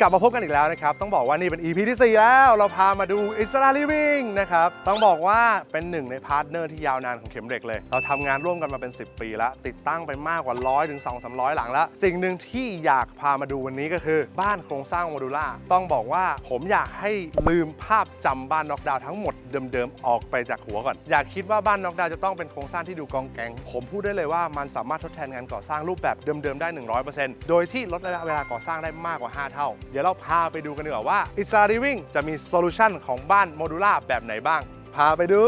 กลับมาพบกันอีกแล้วนะครับ ต้องบอกว่านี่เป็น EP ที่ 4 แล้ว เราพามาดูอิสระลิฟ i ิ g นะครับ ต้องบอกว่าเป็นหนึ่งในพาร์ทเนอร์ที่ยาวนานของเข็มเหล็กเลย เราทำงานร่วมกันมาเป็น 10 ปีแล้ว ติดตั้งไปมากกว่า 100ถึง2 3 0 0 หลังแล้ว สิ่งหนึ่งที่อยากพามาดูวันนี้ก็คือบ้านโครงสร้างโมดูล่าต้องบอกว่าผมอยากให้ลืมภาพจำบ้านน็อกดาวน์ทั้งหมดเดิมๆออกไปจากหัวก่อน อยากคิดว่าบ้านน็อกดาวน์จะต้องเป็นโครงสร้างที่ดูกองแกงผมพูดได้เลยว่ามันสามารถทดแทนงานก่อสร้างรูปแบบเดิมๆได้ 100%โดยที่ลดระยะเวลาก่อสร้างได้มากกว่า 5 เท่าเดี๋ยวเราพาไปดูกันดีกว่าว่าอิสราลีวิ่งจะมีโซลูชันของบ้านโมดูล่าแบบไหนบ้าง พาไปดู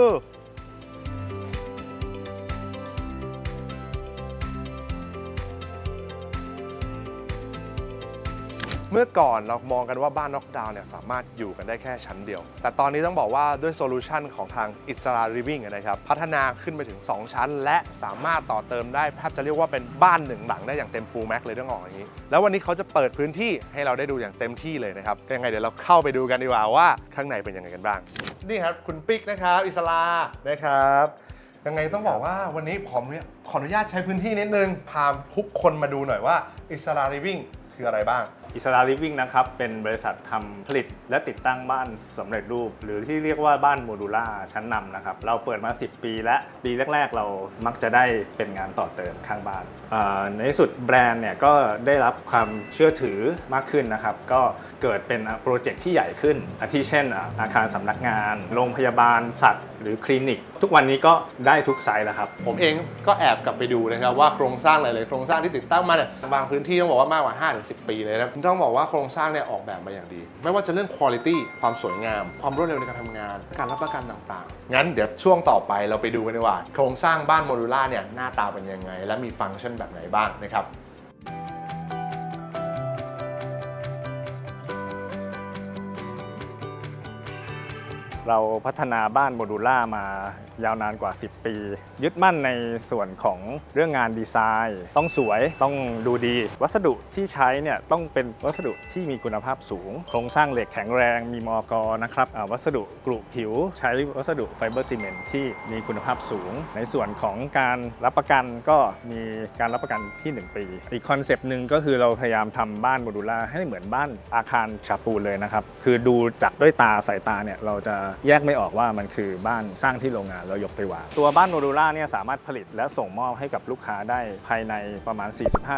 เมื่อก่อนเรามองกันว่าบ้านน็อกดาวน์เนี่ยสามารถอยู่กันได้แค่ชั้นเดียว แต่ตอนนี้ต้องบอกว่าด้วยโซลูชันของทางอิสราลิฟ i ิ g นะครับ พัฒนาขึ้นไปถึง 2 ชั้น และสามารถต่อเติมได้แทบจะเรียกว่าเป็นบ้านหนึ่งหลังได้อย่างเต็มฟูลแม็กเลยต้องบอกอย่างนี้ แล้ววันนี้เขาจะเปิดพื้นที่ให้เราได้ดูอย่างเต็มที่เลยนะครับยังไงเดี๋ยวเราเข้าไปดูกันดีกว่าว่าข้างในเป็นยังไงกันบ้าง นี่ครับคุณปิ๊กนะครับ อิสรานะครับยังไงต้องบอกว่าวันนี้ผมขออนุญาตใช้พื้นที่นิดนึงพาทุกคนมาดูหน่อยว่าอิสราลิฟ i ิ g คืออะไรบ้าง อิสราลิฟวิ่งนะครับ เป็นบริษัททำผลิตและติดตั้งบ้านสำเร็จรูป หรือที่เรียกว่าบ้านโมดูล่าชั้นนำนะครับ เราเปิดมา 10 ปีและปีแรก ๆ เรามักจะได้เป็นงานต่อเติมข้างบ้าน ในที่สุดแบรนด์เนี่ยก็ได้รับความเชื่อถือมากขึ้นนะครับ ก็เกิดเป็นโปรเจกต์ที่ใหญ่ขึ้นอาทิเช่น อาคารสำนักงาน โรงพยาบาลสัตว์ หรือคลินิก ทุกวันนี้ก็ได้ทุกไซส์แล้วครับ ผมเองก็แอบกลับไปดูนะครับว่าโครงสร้างหลายๆโครงสร้างที่ติดตั้งมาเนี่ยบางพื้นที่ต้องบอกว่ามากกว่า 5-10 ปีเลยนะต้องบอกว่าโครงสร้างเนี่ยออกแบบมาอย่างดี ไม่ว่าจะเรื่องคุณภาพความสวยงาม ความรวดเร็วในการทำงาน การรับประกันต่างๆ งั้นเดี๋ยวช่วงต่อไปเราไปดูกันดีกว่า โครงสร้างบ้านโมดูล่าเนี่ยหน้าตาเป็นยังไง และมีฟังก์ชันแบบไหนบ้างนะครับ เราพัฒนาบ้านโมดูล่ามายาวนานกว่า 10 ปี ยึดมั่นในส่วนของเรื่องงานดีไซน์ ต้องสวยต้องดูดี วัสดุที่ใช้เนี่ยต้องเป็นวัสดุที่มีคุณภาพสูง โครงสร้างเหล็กแข็งแรงมีมอกอนะครับวัสดุกรุผิว ใช้วัสดุไฟเบอร์ซีเมนต์ที่มีคุณภาพสูง ในส่วนของการรับประกันก็มีการรับประกันที่ 1 ปี อีกคอนเซปต์หนึ่งก็คือเราพยายามทำบ้านโมดูล่าให้เหมือนบ้านอาคารฉาบปูนเลยนะครับคือดูจากด้วยตาสายตาเนี่ยเราจะแยกไม่ออกว่ามันคือบ้านสร้างที่โรงงานเรายกไปวางตัวบ้านโมดูล่าเนี่ยสามารถผลิตและส่งมอบให้กับลูกค้าได้ภายในประมาณ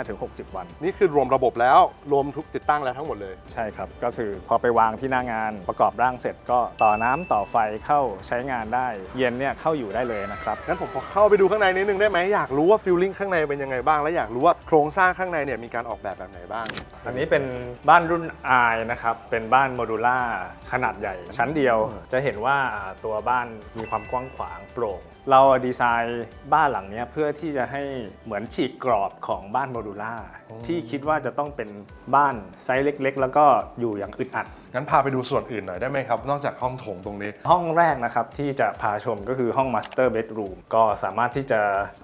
45-60 วัน นี่คือรวมระบบแล้วรวมทุกติดตั้งแล้วทั้งหมดเลย ใช่ครับ ก็คือพอไปวางที่หน้างานประกอบร่างเสร็จก็ต่อน้ำต่อไฟเข้าใช้งานได้ เย็นเนี่ยเข้าอยู่ได้เลยนะครับ งั้นผมขอเข้าไปดูข้างในนิดนึงได้ไหมอยากรู้ว่าฟิลลิ่งข้างในเป็นยังไงบ้าง และอยากรู้ว่าโครงสร้างข้างในเนี่ยมีการออกแบบแบบไหนบ้าง อันนี้เป็นบ้านรุ่น i นะครับเป็นบ้านโมดูล่าขนาดใหญ่ ชั้นเดียวจะเห็นว่าตัวบ้านมีความกว้างขวางโปร่ง เราดีไซน์บ้านหลังเนี้ยเพื่อที่จะให้เหมือนฉีกกรอบของบ้านโมดูล่าที่คิดว่าจะต้องเป็นบ้านไซส์เล็ก ๆ แล้วก็อยู่อย่างอึดอัดงั้นพาไปดูส่วนอื่นหน่อยได้ไหมครับ นอกจากห้องโถงตรงนี้ ห้องแรกนะครับที่จะพาชมก็คือห้อง Master Bedroom ก็สามารถที่จะ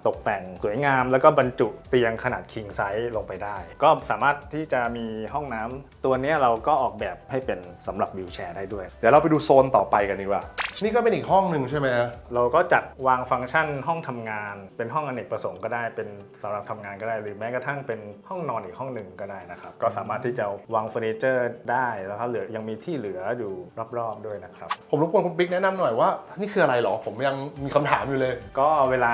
ตกแต่งสวยงาม แล้วก็บรรจุเตียงขนาด king size ลงไปได้ ก็สามารถที่จะมีห้องน้ำตัวเนี้ยเราก็ออกแบบให้เป็นสำหรับวิวแชร์ได้ด้วย เดี๋ยวเราไปดูโซนต่อไปกันดีกว่า นี่ก็เป็นอีกห้องหนึ่งใช่ไหมฮะเราก็จัดวางฟังก์ชันห้องทำงาน เป็นห้องอเนกประสงค์ก็ได้เป็นสำหรับทำงานก็ได้ หรือแม้กระทั่งเป็นห้องนอนอีกห้องหนึ่งก็ได้นะครับก็สามารถที่จะวางเฟอร์นิเจอร์ได้แล้วก็เหลือยังมีที่เหลืออยู่รอบๆด้วยนะครับ ผมรบกวนคุณปิ๊กแนะนำหน่อยว่า นี่คืออะไรหรอ ผมยังมีคำถามอยู่เลย ก็เวลา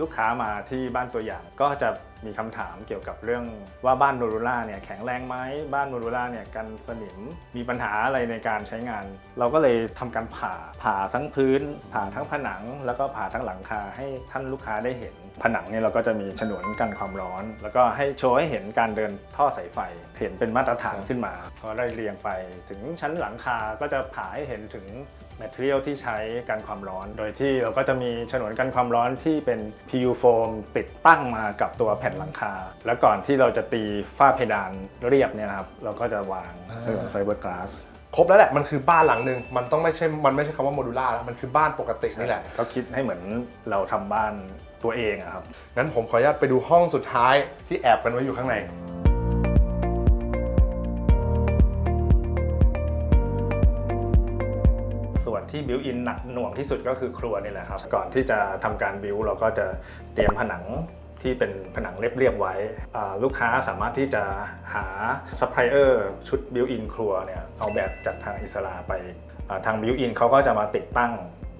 ลูกค้ามาที่บ้านตัวอย่างก็จะ มีคำถามเกี่ยวกับเรื่องว่าบ้านโนรูล่าเนี่ยแข็งแรงไหมบ้านโนรูล่าเนี่ยกันสนิมมีปัญหาอะไรในการใช้งาน เราก็เลยทำการผ่าผ่าทั้งพื้น ผ่าทั้งผนัง แล้วก็ผ่าทั้งหลังคาให้ท่านลูกค้าได้เห็น ผนังเนี่ยเราก็จะมีฉนวนกันความร้อน แล้วก็ให้โชว์ให้เห็นการเดินท่อสายไฟเห็นเป็นมาตรฐานขึ้นมาพอได้เรียงไป ถึงชั้นหลังคาก็จะผ่าให้เห็นถึง แมทเทียลที่ใช้กันความร้อน โดยที่เราก็จะมีฉนวนกันความร้อนที่เป็น PU foam ติดตั้งมากับตัวแผ่นหลังคา แล้วก่อนที่เราจะตีฝ้าเพดานเรียบเนี่ยนะครับ เราก็จะวางฉนวนไฟเบอร์กลาสครบแล้วแหละ มันคือบ้านหลังหนึ่งมันต้องไม่ใช่ มันไม่ใช่คำว่าโมดูล่าแล้วมันคือบ้านปกตินี่แหละ ก็คิดให้เหมือนเราทำบ้านตัวเองอะครับ งั้นผมขออนุญาตไปดูห้องสุดท้ายที่แอบกันไว้อยู่ข้างใน วนที่บิวอินหนักหน่วงที่สุดก็คือครัวนี่แหละครับ ก่อนที่จะทำการบิวเราก็จะเตรียมผนังที่เป็นผนังเรียบๆไว้ ลูกค้าสามารถที่จะหาซัพพลายเออร์ชุดบิวอินครัวเนี่ยเอาแบบจากทางอิสราไป ทางบิวอินเขาก็จะมาติดตั้ง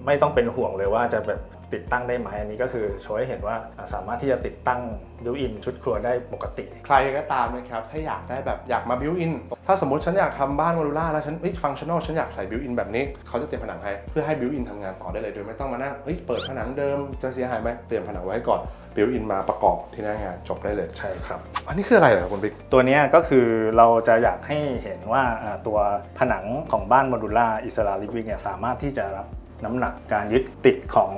ไม่ต้องเป็นห่วงเลยว่าจะแบบ ติดตั้งได้ไหมอันนี้ก็คือโชว์ให้เห็นว่าอ่าสามารถที่จะติดตั้งบิวอินชุดครัวได้ปกติ ใครก็ตามนะครับถ้าอยากได้แบบอยากมาบิวอินถ้าสมมติฉันอยากทำบ้านโมดูล่าแล้วฉันฟังชั่นอลฉันอยากใส่บิวอินแบบนี้เขาจะเตรียมผนังให้เพื่อให้บิวอินทำงานต่อได้เลยโดยไม่ต้องมานั่งเฮ้ยเปิดผนังเดิมจะเสียหายไหมเตรียมผนังไว้ให้ก่อนบิวอินมาประกอบที่หน้างานจบได้เลยใช่ครับ อันนี้คืออะไรเหรอคุณบิ๊กตัวเนี้ยก็คือเราจะอยากให้เห็นว่าอ่าตัวผนังของบ้านโมดูล่าอิสราลิวิงเนี่ยสามารถที่จะรับ น้ำหนักการยึดติดของ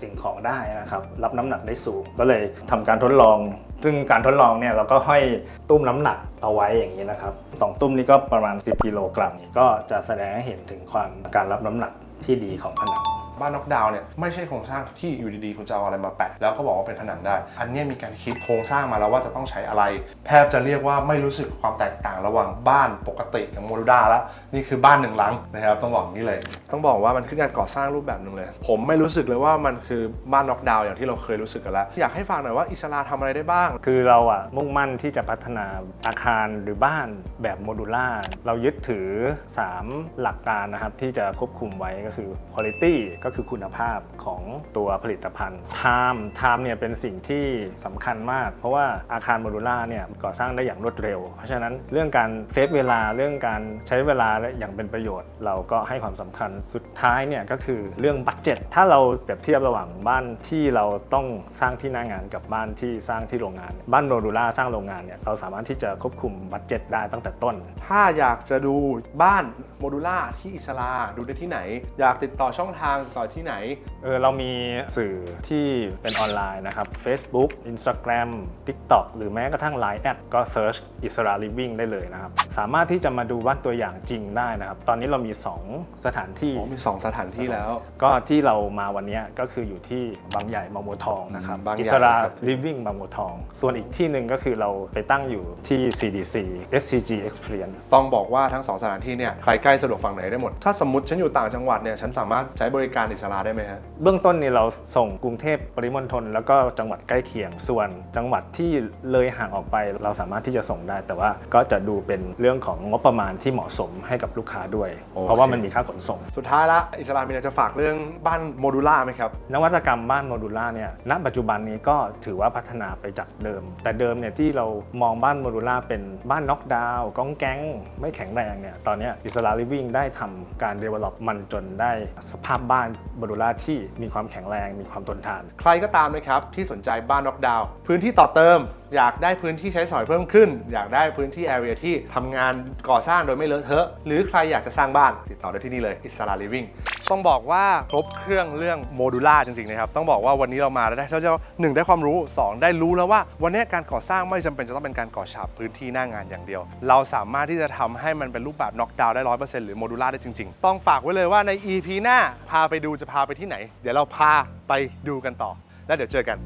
สิ่งของได้นะครับ รับน้ำหนักได้สูง ก็เลยทำการทดลอง ซึ่งการทดลองเนี่ยเราก็ห้อยตุ้มน้ำหนักเอาไว้อย่างนี้นะครับสองตุ้มนี้ก็ประมาณ 10 กิโลกรัมก็จะแสดงให้เห็นถึงความการรับน้ำหนักที่ดีของผนัง บ้านน็อกดาวน์เนี่ยไม่ใช่โครงสร้างที่อยู่ดีๆ คุณจะเอาอะไรมาแปะ แล้วก็บอกว่าเป็นผนังได้ อันนี้มีการคิดโครงสร้างมาแล้วว่าจะต้องใช้อะไรแทบจะเรียกว่าไม่รู้สึกความแตกต่างระหว่างบ้านปกติกับโมดูล่าแล้วนี่คือบ้านหนึ่งหลังนะครับต้องบอกนี้เลย ต้องบอกว่ามันคือการก่อสร้างรูปแบบหนึ่งเลย ผมไม่รู้สึกเลยว่ามันคือบ้านน็อกดาวน์อย่างที่เราเคยรู้สึกกันแล้ว อยากให้ฟังหน่อยว่าอิสราทำอะไรได้บ้าง คือเราอะมุ่งมั่นที่จะพัฒนาอาคารหรือบ้านแบบโมดูล่าเรายึดถือ 3 หลักการนะครับที่จะควบคุมไว้ก็คือ quality ก็คือคุณภาพของตัวผลิตภัณฑ์ time time เนี่ยเป็นสิ่งที่สำคัญมาก เพราะว่าอาคารโมดูล่าเนี่ยก่อสร้างได้อย่างรวดเร็ว เพราะฉะนั้นเรื่องการเซฟเวลาเรื่องการใช้เวลาและอย่างเป็นประโยชน์ เราก็ให้ความสำคัญสุดท้ายเนี่ยก็คือเรื่องบัตเจ็ตถ้าเราเปรียบเทียบระหว่างบ้านที่เราต้องสร้างที่หน้างานกับบ้านที่สร้างที่โรงงาน บ้านโมดูล่าสร้างโรงงานเนี่ยเราสามารถที่จะควบคุมบัตเจ็ตได้ตั้งแต่ต้น ถ้าอยากจะดูบ้านโมดูล่าที่อิสราดูได้ที่ไหน อยากติดต่อช่องทางติดต่อที่ไหน เออเรามีสื่อที่เป็นออนไลน์นะครับ Facebook Instagram TikTok หรือแม้กระทั่ง Line แอดก็ Search อิสรา Living ได้เลยนะครับ สามารถที่จะมาดูบ้านตัวอย่างจริงได้นะครับ ตอนนี้เรามี 2 สถานที่ อ๋อมี 2 สถานที่แล้ว ก็ที่เรามาวันนี้ก็คืออยู่ที่บางใหญ่บางบัวทองนะครับอืมบางใหญ่อิสราครับ Living บางบัวทอง ส่วนอีกที่หนึ่งก็คือเราไปตั้งอยู่ที่ CDC SCG Experience ต้องบอกว่าทั้งสองสถานที่เนี่ยใครใกล้สะดวกฝั่งไหนได้หมด ถ้าสมมติฉันอยู่ต่างจังหวัดเนี่ยฉันสามารถใช้บริการอิสราได้ไหมฮะเบื้องต้นนี่เราส่งกรุงเทพปริมณฑลแล้วก็จังหวัดใกล้เคียงส่วนจังหวัดที่เลยห่างออกไป เราสามารถที่จะส่งได้ แต่ว่าก็จะดูเป็นเรื่องของงบประมาณที่เหมาะสมให้กับลูกค้าด้วยโอเคเพราะว่ามันมีค่าขนส่ง สุดท้ายละอิสรามีอะไรจะฝากเรื่องบ้านโมดูล่าไหมครับนวัตกรรมบ้านโมดูล่าเนี่ยณปัจจุบันนี้ก็ถือว่าพัฒนาไปจากเดิม แต่เดิมเนี่ยที่เรามองบ้านโมดูล่าเป็นบ้านน็อกดาวน์ก้องแก๊งไม่แข็งแรงเนี่ยตอนเนี้อิสราลิวิ่งได้ทำการ develop มันจนได้สภาพบ้านบรูล่าที่มีความแข็งแรง มีความทนทาน ใครก็ตามนะครับที่สนใจบ้านน็อกดาวน์พื้นที่ต่อเติม อยากได้พื้นที่ใช้สอยเพิ่มขึ้น อยากได้พื้นที่แอเรียที่ทำงานก่อสร้างโดยไม่เลอะเทอะ หรือใครอยากจะสร้างบ้านติดต่อได้ที่นี่เลยอิสราลิวิ่งต้องบอกว่าครบเครื่องเรื่องโมดูล่าจริงๆนะครับต้องบอกว่าวันนี้เรามาแล้วได้เท่าที่หนึ่งได้ความรู้ 2 ได้รู้แล้วว่า วันนี้การก่อสร้างไม่จำเป็นจะต้องเป็นการก่อฉาบพื้นที่หน้างานอย่างเดียว เราสามารถที่จะทำให้มันเป็นรูปแบบน็อกดาวน์ได้ร้อยเปอร์เซ็นต์หรือโมดูล่าได้จริงๆ ต้องฝากไว้เลยว่าใน EP หน้าพาไปดูจะพาไปที่ไหน เดี๋ยวเราพาไปดูกันต่อ แล้วเดี๋ยวเจอกัน